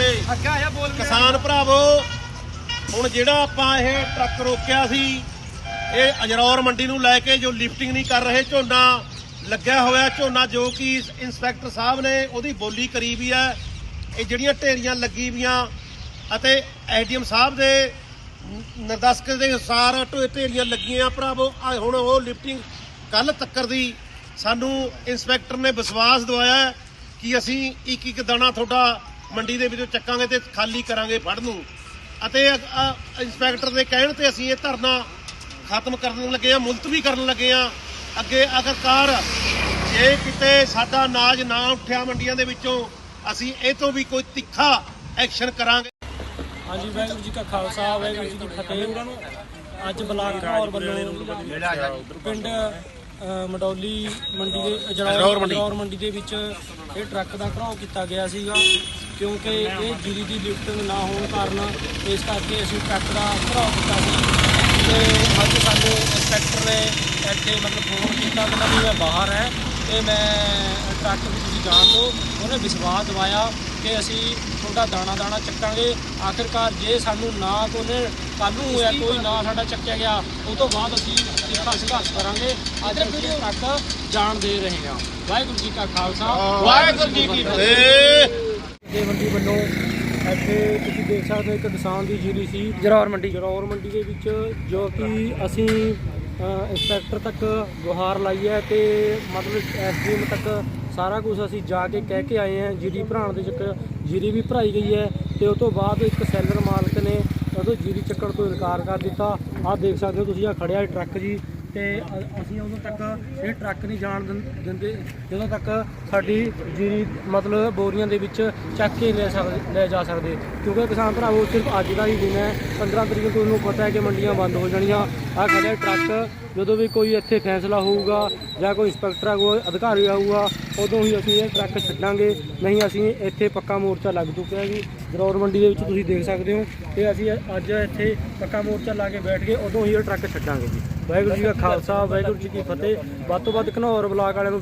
ਤੇ ਕਿਸਾਨ ਭਰਾਵੋ ਹੁਣ ਜਿਹੜਾ ਆਪਾਂ ਇਹ ਟਰੱਕ ਰੋਕਿਆ ਸੀ ਇਹ ਅਜਰੌਰ ਮੰਡੀ ਨੂੰ ਲੈ ਕੇ ਜੋ ਲਿਫਟਿੰਗ ਨਹੀਂ ਕਰ ਰਹੇ ਝੋਨਾ ਲੱਗਿਆ ਹੋਇਆ ਝੋਨਾ ਜੋ ਕਿ ਇੰਸਪੈਕਟਰ ਸਾਹਿਬ ਨੇ ਉਹਦੀ ਬੋਲੀ ਕਰੀ ਵੀ ਹੈ ਇਹ ਜਿਹੜੀਆਂ ਢੇਰੀਆਂ ਲੱਗੀ ਵੀਆਂ ਅਤੇ ਐਡੀਐਮ ਸਾਹਿਬ ਦੇ ਨਿਰਦੇਸ਼ਕ ਦੇ ਅਨੁਸਾਰ ਢੇਰੀਆਂ ਲੱਗੀਆਂ। ਭਰਾਵੋ ਹੁਣ ਉਹ ਲਿਫਟਿੰਗ ਕੱਲ ਤੱਕਰ ਦੀ ਸਾਨੂੰ ਇੰਸਪੈਕਟਰ ਨੇ ਵਿਸ਼ਵਾਸ ਦਵਾਇਆ ਕਿ ਅਸੀਂ ਇੱਕ ਇੱਕ ਦਾਣਾ ਤੁਹਾਡਾ ਮੰਡੀ ਦੇ ਵਿੱਚੋਂ ਚੱਕਾਂਗੇ ਤੇ ਖਾਲੀ ਕਰਾਂਗੇ ਫੜ ਨੂੰ ਅਤੇ ਇੰਸਪੈਕਟਰ ਦੇ ਕਹਿਣ ਤੇ ਅਸੀਂ ਇਹ ਧਰਨਾ ਖਤਮ ਕਰਨ ਲੱਗੇ ਆ ਮੁਲਤਵੀ ਕਰਨ ਲੱਗੇ ਆ ਅੱਗੇ ਅਗਰਕਾਰ ਜੇ ਕਿਤੇ ਸਾਡਾ ਅਨਾਜ ਨਾ ਉੱਠਿਆ ਮੰਡੀਆਂ ਦੇ ਵਿੱਚੋਂ ਅਸੀਂ ਇਹ ਤੋਂ ਵੀ ਕੋਈ ਤਿੱਖਾ ਐਕਸ਼ਨ ਕਰਾਂਗੇ। ਹਾਂਜੀ ਵਾਹਿਗੁਰੂ ਜੀ ਕਾ ਖਾਲਸਾ ਵਾਹਿਗੁਰੂ ਜੀ ਕੀ ਫਤਿਹ। ਅੱਜ ਬਲਾਕ ਘਨੌਰ ਵੱਲੋਂ ਪਿੰਡ ਮਡੌਲੀ ਮੰਡੀ ਦੇ। ਜਰੌਰ ਮੰਡੀ ਦੇ ਵਿੱਚ ਇਹ ਟਰੱਕ ਦਾ ਘਰਾਓ ਕੀਤਾ ਗਿਆ ਸੀਗਾ। ਕਿਉਂਕਿ ਇਹ ਜੀਰੀ ਦੀ ਲਿਫਟਿੰਗ ਨਾ ਹੋਣ ਕਾਰਨ ਇਸ ਕਰਕੇ ਅਸੀਂ ਟਰੈਕਟਰ ਦਾ ਘਰਾਓ ਕੀਤਾ ਸੀ। ਤੇ ਅੱਜ ਸਾਨੂੰ ਇੰਸਪੈਕਟਰ ਨੇ ਇੱਥੇ ਮਤਲਬ ਫੋਨ ਕੀਤਾ, ਕਹਿੰਦਾ ਵੀ ਮੈਂ ਬਾਹਰ ਹੈ ਤੇ ਮੈਂ ਟਰੈਕਟਰ ਵੀ ਤੁਸੀਂ ਜਾਣ ਦਿਓ। ਉਹਨੇ ਵਿਸ਼ਵਾਸ ਦਿਵਾਇਆ ਕਿ ਅਸੀਂ ਤੁਹਾਡਾ ਦਾਣਾ ਦਾਣਾ ਚੱਕਾਂਗੇ। ਆਖਿਰਕਾਰ ਜੇ ਸਾਨੂੰ ਨਾ ਕੋਨੇ ਕੱਲ੍ਹ ਨੂੰ ਹੋਇਆ ਕੋਈ ਨਾ ਸਾਡਾ ਚੱਕਿਆ ਗਿਆ, ਉਹ ਤੋਂ ਬਾਅਦ ਅਸੀਂ ਤਿੱਖਾ ਸੰਘਰਸ਼ ਕਰਾਂਗੇ। ਅੱਜ ਅਸੀਂ ਇਹ ਜਾਣ ਦੇ ਰਹੇ ਹਾਂ। ਵਾਹਿਗੁਰੂ ਜੀ ਕਾ ਖਾਲਸਾ। ਵਾਹਿਗੁਰੂ ਜੀ ਕੀ ਫਤਿਹ। ਦੇ ਮੰਡੀ ਵੱਲੋਂ ਇੱਥੇ ਤੁਸੀਂ ਦੇਖ ਸਕਦੇ ਹੋ ਇੱਕ ਕਿਸਾਨ ਦੀ ਜੀਰੀ ਸੀ ਜਰੌਰ ਮੰਡੀ। ਜਰੌਰ ਮੰਡੀ ਦੇ ਵਿੱਚ ਜੋ ਕਿ ਅਸੀਂ ਇੰਸਪੈਕਟਰ ਤੱਕ ਗੁਹਾਰ ਲਾਈ ਹੈ ਤੇ ਮਤਲਬ ਐਸਡੀਐਮ ਤੱਕ ਸਾਰਾ ਕੁਝ ਅਸੀਂ ਜਾ ਕੇ ਕਹਿ ਕੇ ਆਏ ਹਾਂ। ਜੀਰੀ ਭਰਾਉਣ ਦੇ ਚੱਕਰ ਜੀਰੀ ਵੀ ਭਰਾਈ ਗਈ ਹੈ ਤੇ ਉਸ ਤੋਂ ਬਾਅਦ ਇੱਕ ਸੈਲਰ ਮਾਲਕ ਨੇ ਉਦੋਂ ਜੀਰੀ ਚੱਕਣ ਤੋਂ ਇਨਕਾਰ ਕਰ ਦਿੱਤਾ। ਆਹ ਦੇਖ ਸਕਦੇ ਹੋ ਤੁਸੀਂ ਆ ਖੜਿਆ ਟਰੱਕ ਜੀ। ਤੇ ਅ- ਅਸੀਂ ਉਦੋਂ ਤੱਕ ਇਹ ਟਰੱਕ ਨਹੀਂ ਜਾਣ ਦਿੰ- ਦਿੰਦੇ, ਜਦੋਂ ਤੱਕ ਸਾਡੀ ਜੀਰੀ ਮਤਲਬ ਬੋਰੀਆਂ ਦੇ ਵਿੱਚ ਚੱਕ ਕੇ ਲੈ ਸਕਦੇ ਲੈ ਜਾ ਸਕਦੇ। ਕਿਉਂਕਿ ਕਿਸਾਨ ਭਰਾਵੋ, ਸਿਰਫ ਅੱਜ ਦਾ ਹੀ ਦਿਨ ਹੈ। 15 ਤਰੀਕ ਨੂੰ ਤੁਹਾਨੂੰ ਪਤਾ ਹੈ ਕਿ ਮੰਡੀਆਂ ਬੰਦ ਹੋ ਜਾਣੀਆਂ। ਆਹ ਖੜਿਆ ਟਰੱਕ, ਜਦੋਂ ਵੀ ਕੋਈ ਇੱਥੇ ਫੈਸਲਾ ਹੋਊਗਾ ਜਾਂ ਕੋਈ ਇੰਸਪੈਕਟਰ ਆ ਕੋਈ ਅਧਿਕਾਰੀ ਆਊਗਾ, ਉਦੋਂ ਹੀ ਅਸੀਂ ਇਹ ਟਰੱਕ ਛੱਡਾਂਗੇ। ਨਹੀਂ, ਅਸੀਂ ਇੱਥੇ ਪੱਕਾ ਮੋਰਚਾ ਲੱਗ ਚੁੱਕਿਆ ਜੀ। ਜਰੌਰ ਮੰਡੀ ਦੇ ਵਿੱਚ ਤੁਸੀਂ ਦੇਖ ਸਕਦੇ ਹੋ ਤੇ ਅਸੀਂ ਅੱਜ ਇੱਥੇ ਪੱਕਾ ਮੋਰਚਾ ਲਾ ਕੇ ਬੈਠ ਗਏ, ਉਦੋਂ ਹੀ ਇਹ ਟਰੱਕ ਛੱਡਾਂਗੇ ਜੀ। ਵਾਹਿਗੁਰੂ ਜੀ ਕਾ ਖਾਲਸਾ, ਵਾਹਿਗੁਰੂ ਜੀ ਕੀ ਫਤਿਹ। ਵੱਧ ਤੋਂ ਵੱਧ ਘਨੌਰ ਬਲਾਕ ਵਾਲਿਆਂ ਨੂੰ